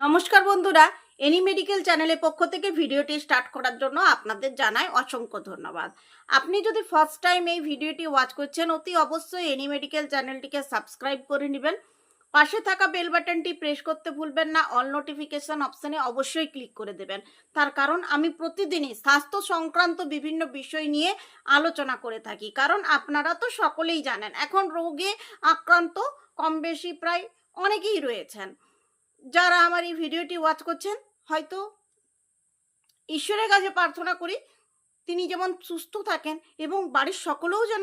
নমস্কার বন্ধুরা, any medical চ্যানেলের পক্ষ থেকে ভিডিওটি স্টার্ট করার জন্য আপনাদের জানাই অসংখ্য ধন্যবাদ। আপনি যদি ফার্স্ট টাইম এই ভিডিওটি ওয়াচ করছেন, অতি অবশ্যই এনি মেডিকেল চ্যানেলটিকে সাবস্ক্রাইব করে নেবেন। পাশে থাকা বেল বাটনটি প্রেস করতে ভুলবেন না অল নোটিফিকেশন অপশানে অবশ্যই ক্লিক করে দেবেন। তার কারণ, আমি প্রতিদিনই স্বাস্থ্য সংক্রান্ত বিভিন্ন বিষয় নিয়ে আলোচনা করে থাকি। কারণ, আপনারা তো সকলেই জানেন, এখন রোগে আক্রান্ত কম বেশি প্রায় অনেকেই রয়েছেন। যারা আমার এই ভিডিওটি ওয়াচ করছেন, হয়তো ঈশ্বরের কাছে প্রার্থনা করি, তিনি যেমন সুস্থ থাকেন এবং বাড়ির সকলেও যেন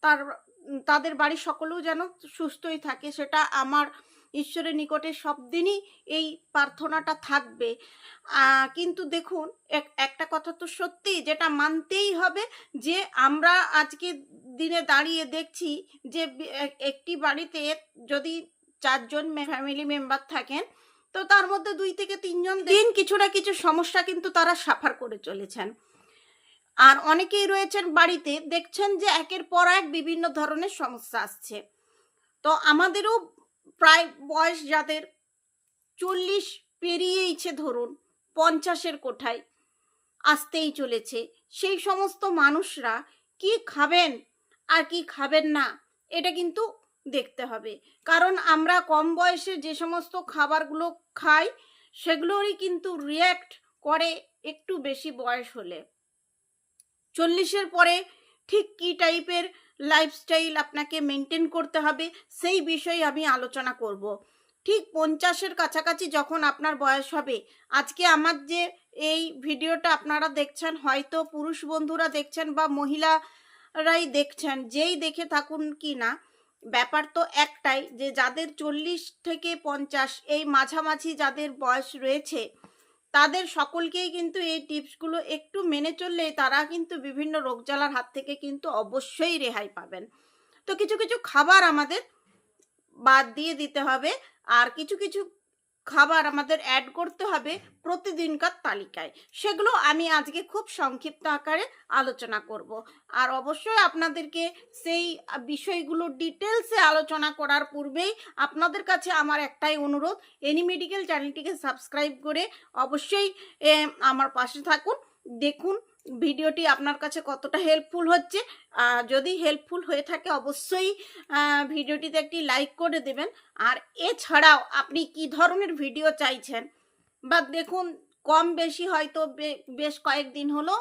তার, তাদের বাড়ির সকলেও যেন সুস্থই থাকে, সেটা আমার ঈশ্বরের নিকটে সব দিনই এই প্রার্থনাটা থাকবে। কিন্তু দেখুন, এক- একটা কথা তো সত্যি, যেটা মানতেই হবে যে আমরা আজকে দিনে দাঁড়িয়ে দেখছি যে একটি বাড়িতে যদি চারজন ফ্যামিলি মেম্বার থাকেন। তো তার মধ্যে দুই থেকে তিনজন দিন কিছু না কিছু সমস্যা কিন্তু তারা সাফার করে চলেছেন। আর অনেকেই রয়েছেন বাড়িতে, দেখছেন যে একের পর এক বিভিন্ন ধরনের সমস্যা আসছে। তো আমাদেরও প্রায় বয়স যাদের চল্লিশ পেরিয়েইছে ধরুন, পঞ্চাশের কোঠায় আসতেই চলেছে। সেই সমস্ত মানুষরা কি খাবেন আর কি খাবেন না, এটা কিন্তু দেখতে হবে। কারণ আমরা কম বয়সে যে সমস্ত খাবারগুলো খাই, সেগুলোরই কিন্তু রিয়্যাক্ট করে একটু বেশি বয়স হলে। চল্লিশের পরে ঠিক কী টাইপের লাইফস্টাইল আপনাকে মেনটেন করতে হবে, সেই বিষয়ে আমি আলোচনা করব। ঠিক পঞ্চাশের কাছাকাছি যখন আপনার বয়স হবে, আজকে আমার যে এই ভিডিওটা আপনারা দেখছেন, হয়তো পুরুষ বন্ধুরা দেখছেন বা মহিলারাই দেখছেন, যেই দেখে থাকুন কি না ব্যাপার তো একটাই যে যাদের চল্লিশ থেকে পঞ্চাশ এই মাঝামাঝি যাদের বয়স রয়েছে, তাদের সকলকেই কিন্তু এই টিপসগুলো একটু মেনে চললে তারা কিন্তু বিভিন্ন রোগ জ্বালার হাত থেকে কিন্তু অবশ্যই রেহাই পাবেন। তো কিছু কিছু খাবার আমাদের বাদ দিয়ে দিতে হবে। আর কিছু কিছু খাবার আমাদের অ্যাড করতে হবে প্রতিদিনকার তালিকায়। সেগুলো আমি আজকে খুব সংক্ষিপ্ত আকারে আলোচনা করব। আর অবশ্যই আপনাদেরকে সেই বিষয়গুলো ডিটেলসে আলোচনা করার পূর্বেই আপনাদের কাছে আমার একটাই অনুরোধ এনি মেডিকেল চ্যানেলটিকে সাবস্ক্রাইব করে অবশ্যই আমার পাশে থাকুন। দেখুন ভিডিওটি আপনার কাছে কতটা হেল্পফুল হচ্ছে? যদি হেল্পফুল হয়ে থাকে, অবশ্যই ভিডিওটিতে একটি লাইক করে দেবেন। আর এছাড়াও আপনি কি ধরনের ভিডিও চাইছেন? বা দেখুন, কম বেশি হয়তো বেশ কয়েকদিন হলো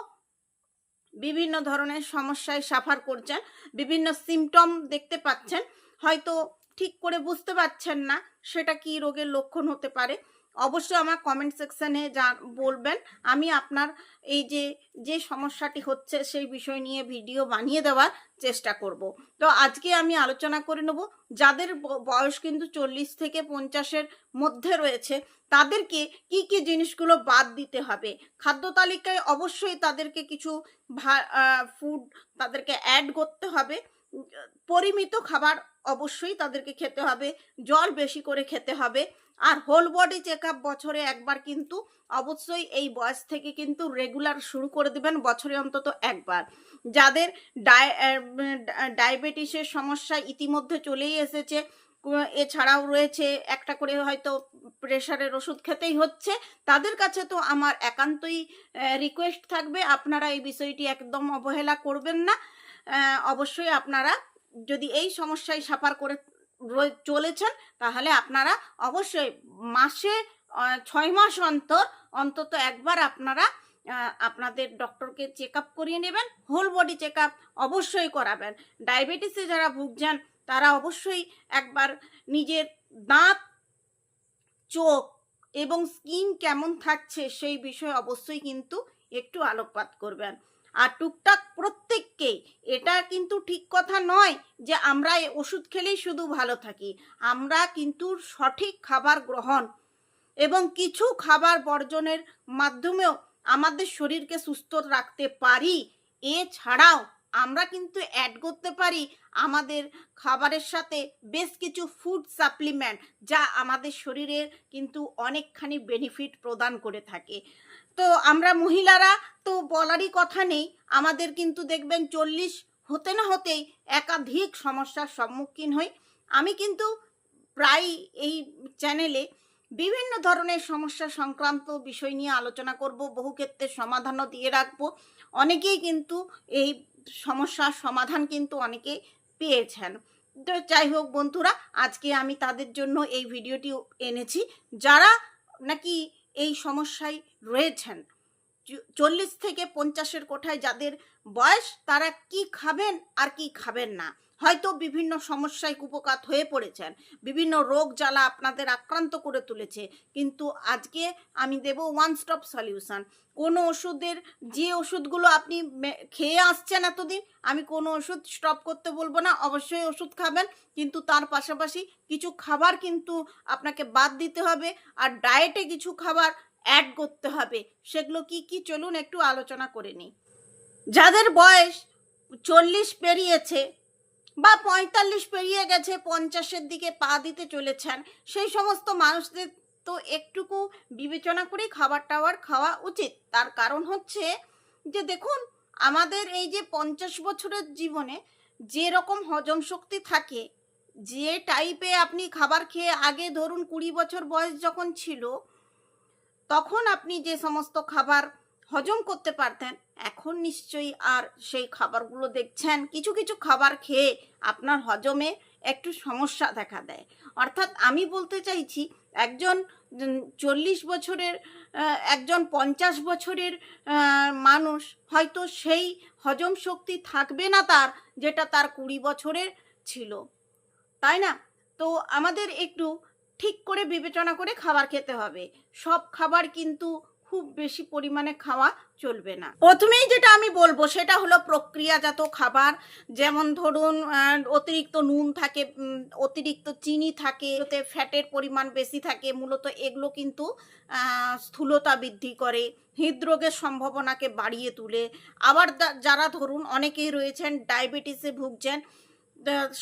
বিভিন্ন ধরনের সমস্যায় সাফার করছেন, বিভিন্ন সিমটম দেখতে পাচ্ছেন। হয়তো ঠিক করে বুঝতে পারছেন না, সেটা কি রোগের লক্ষণ হতে পারে। অবশ্যই আমার কমেন্ট সেকশনে যা বলবেন। আমি আপনার এই যে যে সমস্যাটি হচ্ছে সেই বিষয় নিয়ে ভিডিও বানিয়ে দেওয়ার চেষ্টা করব। তো আজকে আমি আলোচনা করে নেব, যাদের বয়স কিন্তু চল্লিশ থেকে পঞ্চাশের মধ্যে রয়েছে, তাদেরকে কি কি জিনিসগুলো বাদ দিতে হবে? খাদ্য তালিকায় অবশ্যই তাদেরকে কিছু ফুড তাদেরকে অ্যাড করতে হবে। পরিমিত খাবার অবশ্যই তাদেরকে খেতে হবে, জল বেশি করে খেতে হবে। আর হোল বডি চেক বছরে একবার কিন্তু অবশ্যই এই বয়স থেকে কিন্তু রেগুলার শুরু করে দেবেন, বছরে অন্তত একবার। যাদের ডায় ডায়াবেটিসের সমস্যা ইতিমধ্যে চলেই এসেছে এছাড়াও রয়েছে, একটা করে হয়তো প্রেশারের ওষুধ খেতেই হচ্ছে, তাদের কাছে তো আমার একান্তই রিকোয়েস্ট থাকবে, আপনারা এই বিষয়টি একদম অবহেলা করবেন না। অবশ্যই আপনারা যদি এই সমস্যায় সাফার করে চলেছেন, তাহলে আপনারা অবশ্যই মাসে ছয় মাস অন্তর, অন্তত একবার আপনারা আপনাদের ডক্টরকে চেক আপ করিয়ে নেবেন হোল বডি চেক আপ অবশ্যই করাবেন। ডায়াবেটিসে যারা ভুগছেন, তারা অবশ্যই একবার নিজের দাঁত, চোখ এবং স্কিন কেমন থাকছে সেই বিষয়ে অবশ্যই কিন্তু একটু আলোকপাত করবেন। আর টুকটাক প্রত্যেককেই। এটা কিন্তু ঠিক কথা নয় যে আমরা এই ওষুধ খেলেই শুধু ভালো থাকি। আমরা কিন্তু সঠিক খাবার গ্রহণ এবং কিছু খাবার বর্জনের মাধ্যমেও আমাদের শরীরকে সুস্থ রাখতে পারি। এছাড়াও আমরা কিন্তু অ্যাড করতে পারি আমাদের খাবারের সাথে বেশ কিছু ফুড সাপ্লিমেন্ট যা আমাদের শরীরের কিন্তু অনেকখানি বেনিফিট প্রদান করে থাকে। তো আমরা মহিলারা তো বলারই কথা নেই। আমাদের কিন্তু দেখবেন চল্লিশ হতে না হতেই একাধিক সমস্যার সম্মুখীন হই। আমি কিন্তু প্রায় এই চ্যানেলে বিভিন্ন ধরনের সমস্যা সংক্রান্ত বিষয় নিয়ে আলোচনা করব, বহু ক্ষেত্রে সমাধানও দিয়ে রাখব। অনেকেই কিন্তু এই সমস্যার সমাধান কিন্তু অনেকে পেয়েছেন। তো যাই হোক বন্ধুরা, আজকে আমি তাদের জন্য এই ভিডিওটি এনেছি। যারা নাকি এই সমস্যায় রয়েছেন। চল্লিশ থেকে পঞ্চাশের কোঠায় যাদের বয়স, তারা কি খাবেন আর কি খাবেন না। হয়তো বিভিন্ন সমস্যায় কুপকাত হয়ে পড়েছেন, বিভিন্ন রোগ জ্বালা আপনাদের আক্রান্ত করে তুলেছে, কিন্তু আজকে আমি দেব ওয়ান স্টপ সলিউশন কোনো ওষুধের, যে ওষুধগুলো আপনি খেয়ে আসছেন এতদিন, আমি কোনো ওষুধ স্টপ করতে বলব না, অবশ্যই ওষুধ খাবেন, কিন্তু তার পাশাপাশি কিছু খাবার কিন্তু আপনাকে বাদ দিতে হবে, আর ডায়েটে কিছু খাবার অ্যাড করতে হবে। সেগুলো কি কি? চলুন একটু আলোচনা করে নিই। যাদের বয়স চল্লিশ পেরিয়েছে বা পঁয়তাল্লিশ পেরিয়ে গেছে, পঞ্চাশের দিকে পা দিতে চলেছেন, সেই সমস্ত মানুষদের তো একটুকু বিবেচনা করেই খাবার টাবার খাওয়া উচিত। তার কারণ হচ্ছে যে, দেখুন, আমাদের এই যে পঞ্চাশ বছরের জীবনে যে রকম হজম শক্তি থাকে, যে টাইপে আপনি খাবার খেয়ে আগে ধরুন কুড়ি বছর বয়স যখন ছিল তখন আপনি যে সমস্ত খাবার হজম করতে পারতেন, এখন নিশ্চয়ই আর সেই খাবারগুলো দেখছেন, কিছু কিছু খাবার খেয়ে আপনার হজমে একটু সমস্যা দেখা দেয়। অর্থাৎ আমি বলতে চাইছি, একজন চল্লিশ বছরের একজন পঞ্চাশ বছরের মানুষ হয়তো সেই হজম শক্তি থাকবে না তার, যেটা তার কুড়ি বছরের ছিল। তাই না? তো আমাদের একটু ঠিক করে বিবেচনা করে খাবার খেতে হবে। সব খাবার কিন্তু খুব বেশি পরিমাণে খাওয়া চলবে না। প্রথমেই যেটা আমি বলব, সেটা হলো প্রক্রিয়াজাত খাবার। যেমন ধরুন অতিরিক্ত নুন থাকে অতিরিক্ত চিনি থাকে ওতে ফ্যাটের পরিমাণ বেশি থাকে, মূলত এগুলো কিন্তু স্থূলতা বৃদ্ধি করে, হৃদরোগের সম্ভাবনাকে বাড়িয়ে তোলে। আবার যারা ধরুন, অনেকেই রয়েছেন, ডায়াবেটিসে ভুগছেন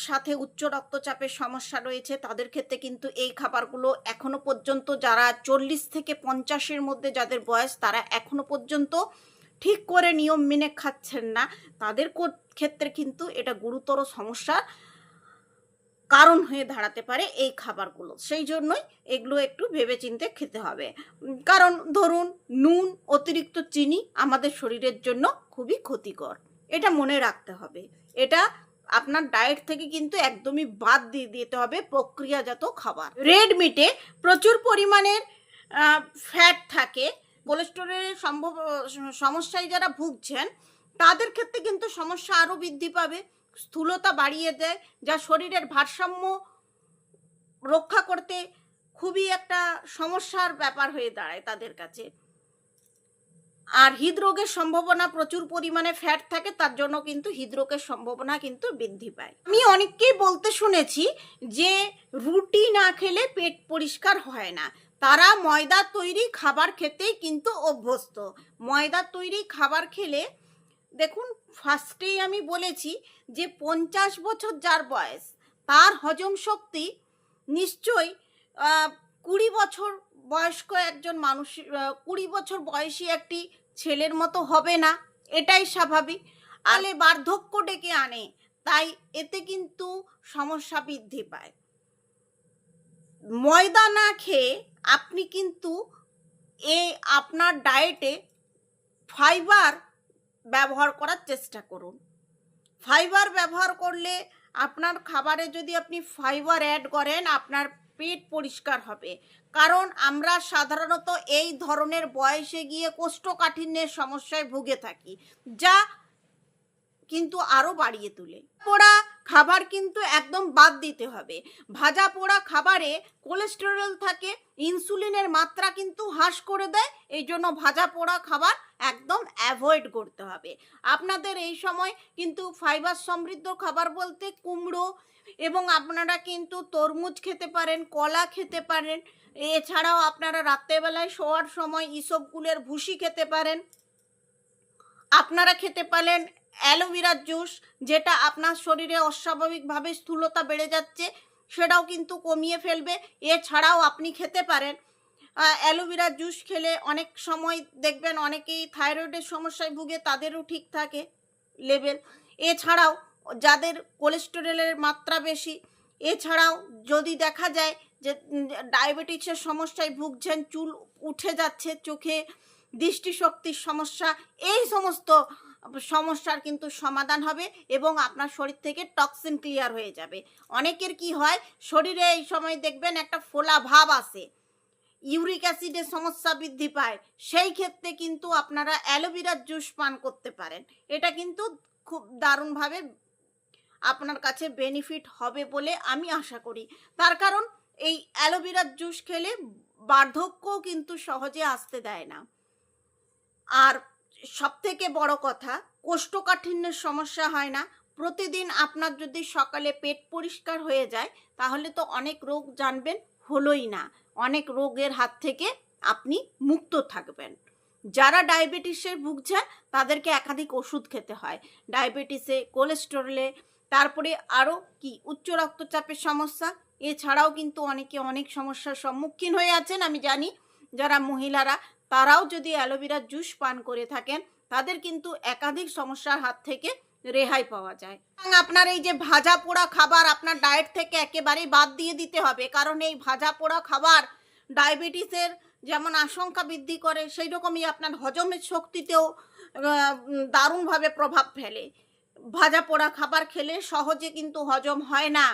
সাথে উচ্চ রক্তচাপের সমস্যা রয়েছে, তাদের ক্ষেত্রে কিন্তু এই খাবারগুলো এখনও পর্যন্ত যারা চল্লিশ থেকে পঞ্চাশের মধ্যে যাদের বয়স, তারা এখনও পর্যন্ত ঠিক করে নিয়ম মেনে খাচ্ছেন না। তাদের ক্ষেত্রে কিন্তু এটা গুরুতর সমস্যার কারণ হয়ে দাঁড়াতে পারে এই খাবারগুলো। সেই জন্যই এগুলো একটু ভেবেচিন্তে খেতে হবে। কারণ ধরুন, নুন, অতিরিক্ত চিনি আমাদের শরীরের জন্য খুবই ক্ষতিকর। এটা মনে রাখতে হবে। এটা আপনার ডায়েট থেকে কিন্তু একদমই বাদ দিয়ে দিতে হবে প্রক্রিয়াজাত খাবার। রেড মিটে প্রচুর পরিমাণের ফ্যাট থাকে। কোলেস্টেরলের সম্ভব সমস্যায় যারা ভুগছেন, তাদের ক্ষেত্রে কিন্তু সমস্যা আরও বৃদ্ধি পাবে। স্থূলতা বাড়িয়ে দেয়, যা শরীরের ভারসাম্য রক্ষা করতে খুবই একটা সমস্যার ব্যাপার হয়ে দাঁড়ায় তাদের কাছে। আর হৃদরোগের সম্ভাবনা প্রচুর পরিমাণে ফ্যাট থাকে, তার জন্য কিন্তু হৃদরোগের সম্ভাবনা কিন্তু বৃদ্ধি পায়। আমি অনেককেই বলতে শুনেছি যে রুটি না খেলে পেট পরিষ্কার হয় না। তারা ময়দা তৈরি খাবার খেতেই কিন্তু অভ্যস্ত। ময়দা তৈরি খাবার খেলে, দেখুন ফার্স্টেই আমি বলেছি যে পঞ্চাশ বছর যার বয়স, তার হজম শক্তি নিশ্চয়ই কুড়ি বছর বয়স্ক একজন মানুষ কুড়ি বছর বয়সী একটি ছেলের মতো হবে না, এটাই স্বাভাবিক। আলে বার্ধক্য ডেকে আনে, তাই এতে কিন্তু সমস্যা বৃদ্ধি পায়। ময়দা না খেয়ে আপনি কিন্তু এ আপনার ডায়েটে ফাইবার ব্যবহার করার চেষ্টা করুন। ফাইবার ব্যবহার করলে আপনার খাবারে যদি আপনি ফাইবার অ্যাড করেন, আপনার পেট পরিষ্কার হবে। কারণ আমরা সাধারণত এই ধরনের বয়সে গিয়ে কোষ্ঠকাঠিন্যের সমস্যায় ভুগে থাকি, যা কিন্তু আরও বাড়িয়ে তোলে। পোড়া খাবার কিন্তু একদম বাদ দিতে হবে। ভাজা পোড়া খাবারে কোলেস্টেরল থাকে, ইনসুলিনের মাত্রা কিন্তু হ্রাস করে দেয়, এই জন্য ভাজা পোড়া খাবার একদম অ্যাভয়েড করতে হবে। আপনাদের এই সময় কিন্তু ফাইবার সমৃদ্ধ খাবার বলতে কুমড়ো এবং আপনারা কিন্তু তরমুজ খেতে পারেন, কলা খেতে পারেন, এছাড়াও আপনারা রাত্রেবেলায় শোয়ার সময় ইসবগুলের ভুসি খেতে পারেন। আপনারা খেতে পারেন অ্যালোভেরার জুস, যেটা আপনার শরীরে অস্বাভাবিকভাবে স্থূলতা বেড়ে যাচ্ছে, সেটাও কিন্তু কমিয়ে ফেলবে। এছাড়াও আপনি খেতে পারেন অ্যালোভেরার জুস খেলে অনেক সময় দেখবেন অনেকেই থাইরয়েডের সমস্যায় ভুগে, তাদেরও ঠিক থাকে লেভেল। এছাড়াও যাদের কোলেস্টেরলের মাত্রা বেশি, এছাড়াও যদি দেখা যায় যে ডায়াবেটিসের সমস্যায় ভুগছেন, চুল উঠে যাচ্ছে, চোখে দৃষ্টিশক্তির সমস্যা, এই সমস্ত সমস্যার কিন্তু সমাধান হবে এবং আপনার শরীর থেকে টক্সিন ক্লিয়ার হয়ে যাবে। অনেকের কি হয়, শরীরে এই সময় দেখবেন একটা ফোলা ভাব আসে। ইউরিক অ্যাসিডের সমস্যা বৃদ্ধি পায়। সেই ক্ষেত্রে কিন্তু আপনারা অ্যালোভেরার জুস পান করতে পারেন। এটা কিন্তু খুব দারুণভাবে আপনার কাছে বেনিফিট হবে বলে আমি আশা করি। তার কারণ এই অ্যালোভেরার জুস খেলে বার্ধক্যও কিন্তু সহজে আসতে দেয় না। আর সব থেকে বড় কথা, কোষ্ঠকাঠিন্যের সমস্যা হয় না। প্রতিদিন আপনার যদি সকালে পেট পরিষ্কার হয়ে যায়, তাহলে তো অনেক রোগ জানবেন, হলোই না। অনেক রোগের হাত থেকে আপনি মুক্ত থাকবেন। যারা ডায়াবেটিসে ভুগছেন তাদেরকে একাধিক ওষুধ খেতে হয়। ডায়াবেটিসে, কোলেস্টেরলে তারপরে আরও কি? উচ্চ রক্তচাপের সমস্যা। এছাড়াও কিন্তু অনেকে অনেক সমস্যার সম্মুখীন হয়ে আছেন, আমি জানি। যারা মহিলারা, তারাও যদি অ্যালোভেরা জুস পান করে থাকেন, তাদের কিন্তু একাধিক সমস্যার হাত থেকে রেহাই পাওয়া যায়। আপনার এই যে ভাজা পোড়া খাবার আপনার ডায়েট থেকে একেবারেই বাদ দিয়ে দিতে হবে। কারণ এই ভাজা পোড়া খাবার ডায়াবেটিসের যেমন আশঙ্কা বৃদ্ধি করে সেই রকমই আপনার হজমের শক্তিতেও দারুণভাবে প্রভাব ফেলে। ভাজা পোড়া খাবার খেলে সহজে কিন্তু হজম হয় না।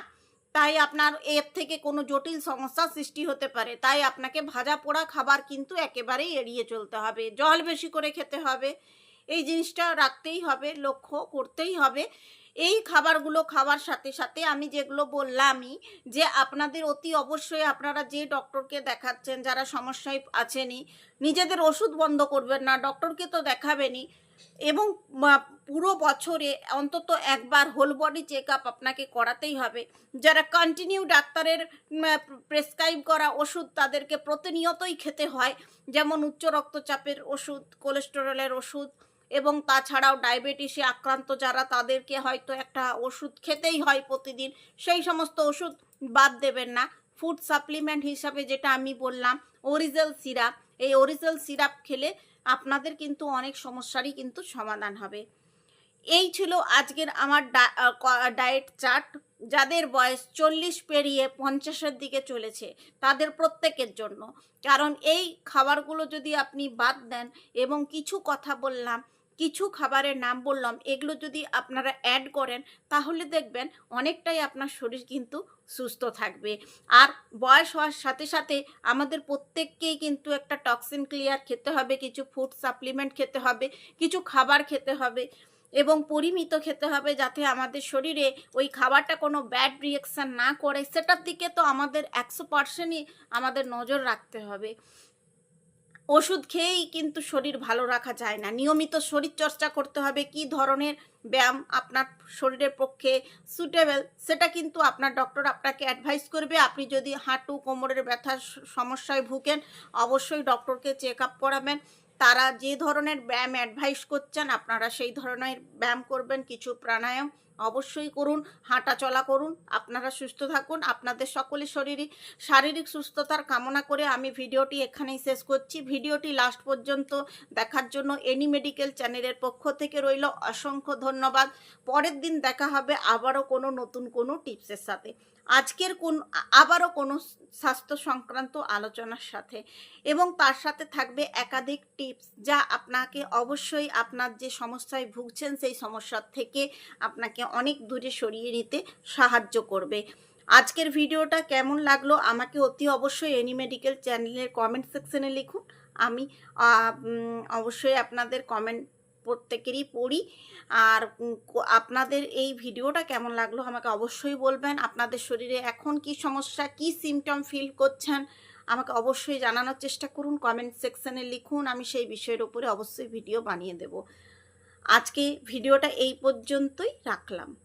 তাই আপনার এর থেকে কোনো জটিল সমস্যা সৃষ্টি হতে পারে। তাই আপনাকে ভাজা পোড়া খাবার কিন্তু একেবারেই এড়িয়ে চলতে হবে। জল বেশি করে খেতে হবে। এই জিনিসটা রাখতেই হবে, লক্ষ্য করতেই হবে। এই খাবারগুলো খাওয়ার সাথে সাথে আমি যেগুলো বললামই যে আপনাদের অতি অবশ্যই আপনারা যে ডক্টরকে দেখাচ্ছেন, যারা সমস্যায় আছেনই, নিজেদের ওষুধ বন্ধ করবেন না, ডক্টরকে তো দেখাবেনই। এবং পুরো বছরে অন্তত একবার হোল বডি চেক আপ আপনাকে করাতেই হবে। যারা কন্টিনিউ ডাক্তারের প্রেসক্রাইব করা ওষুধ তাদেরকে প্রতিনিয়তই খেতে হয়, যেমন উচ্চ রক্তচাপের ওষুধ কোলেস্টেরলের ওষুধ এবং তাছাড়াও ডায়াবেটিসে আক্রান্ত যারা, তাদেরকে হয়তো একটা ওষুধ খেতেই হয় প্রতিদিন। সেই সমস্ত ওষুধ বাদ দেবেন না। ফুড সাপ্লিমেন্ট হিসাবে যেটা আমি বললাম অরিজিনাল সিরাপ। এই অরিজিনাল সিরাপ খেলে আপনাদের কিন্তু অনেক সমস্যারই কিন্তু সমাধান হবে। এই ছিল আজকের আমার ডায়েট চার্ট। যাদের বয়স চল্লিশ পেরিয়ে পঞ্চাশের দিকে চলেছে, তাদের প্রত্যেকের জন্য। কারণ এই খাবারগুলো যদি আপনি বাদ দেন এবং কিছু কথা বললাম কিছু খাবারের নাম বললাম, এগুলো যদি আপনারা অ্যাড করেন, তাহলে দেখবেন অনেকটাই আপনার শরীর কিন্তু সুস্থ থাকবে। আর বয়স হওয়ার সাথে সাথে আমাদের প্রত্যেককেই কিন্তু একটা টক্সিন ক্লিয়ার খেতে হবে, কিছু ফুড সাপ্লিমেন্ট খেতে হবে, কিছু খাবার খেতে হবে এবং পরিমিত খেতে হবে যাতে আমাদের শরীরে ওই খাবারটা কোনো ব্যাড রিয়াকশান না করে। সেটার দিকে তো আমাদের একশো পার্সেন্টই আমাদের নজর রাখতে হবে। ওষুধ খেয়েই কিন্তু শরীর ভালো রাখা যায় না। নিয়মিত শরীর চর্চা করতে হবে, কি ধরনের ব্যায়াম আপনার শরীরের পক্ষে সুটেবল সেটা কিন্তু আপনার ডক্টর আপনাকে অ্যাডভাইস করবে। আপনি যদি হাঁটু, কোমরের ব্যথার সমস্যায় ভুগেন, অবশ্যই ডক্টরকে চেক আপ করাবেন। তারা যে ধরনের ব্যায়াম অ্যাডভাইস করছেন, আপনারা সেই ধরনের ব্যায়াম করবেন। কিছু প্রাণায়াম অবশ্যই করুন হাঁটা চলা করুন, আপনারা সুস্থ থাকুন, আপনাদের সকলের শরীরই, শারীরিক সুস্থতার কামনা করে আমি ভিডিওটি এখানেই শেষ করছি। ভিডিওটি লাস্ট পর্যন্ত দেখার জন্য এনি মেডিকেল চ্যানেলের পক্ষ থেকে রইল অসংখ্য ধন্যবাদ। পরের দিন দেখা হবে আবারও কোনো নতুন কোনো টিপসের সাথে। আজকের কোন, আবারও কোনো স্বাস্থ্য সংক্রান্ত আলোচনার সাথে। এবং তার সাথে থাকবে একাধিক টিপস যা আপনাকে অবশ্যই আপনার যে সমস্যায় ভুগছেন সেই সমস্যার থেকে আপনাকে অনেক দূরে সরিয়ে নিতে সাহায্য করবে। আজকের ভিডিওটা কেমন লাগল আমাকে অতি অবশ্যই এনি মেডিকেল চ্যানেলের কমেন্ট সেকশনে লিখুন। আমি অবশ্যই আপনাদের কমেন্ট প্রত্যেকেরই পড়ি। আর আপনাদের এই ভিডিওটা কেমন লাগল আমাকে অবশ্যই বলবেন। আপনাদের শরীরে এখন কি সমস্যা, কি সিমটম ফিল করছেন, আমাকে অবশ্যই জানানোর চেষ্টা করুন। কমেন্ট সেকশনে লিখুন। আমি সেই বিষয়ের উপরে অবশ্যই ভিডিও বানিয়ে দেব। আজকে ভিডিওটা এই পর্যন্তই রাখলাম।